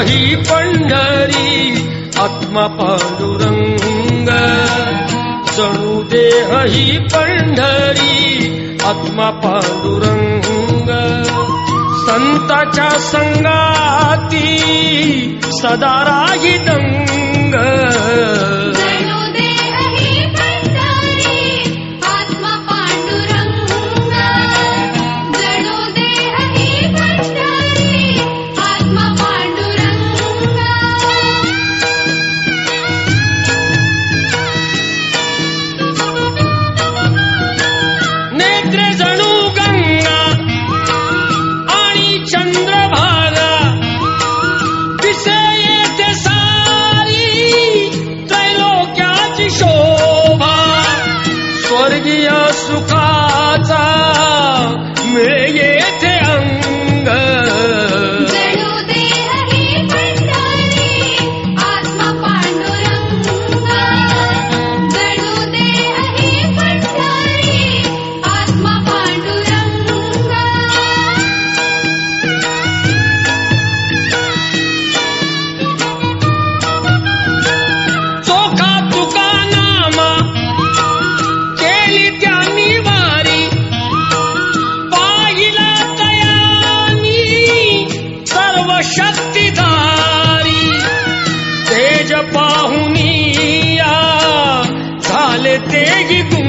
ही पंढरी आत्मा पांडुरंग। जणू देह ही पंढरी आत्मा पांडुरंग। संताच्या संगाती सदा राही दंग। या सुखाचा शक्तिधारी। तेज पाहुनी झाले तेगी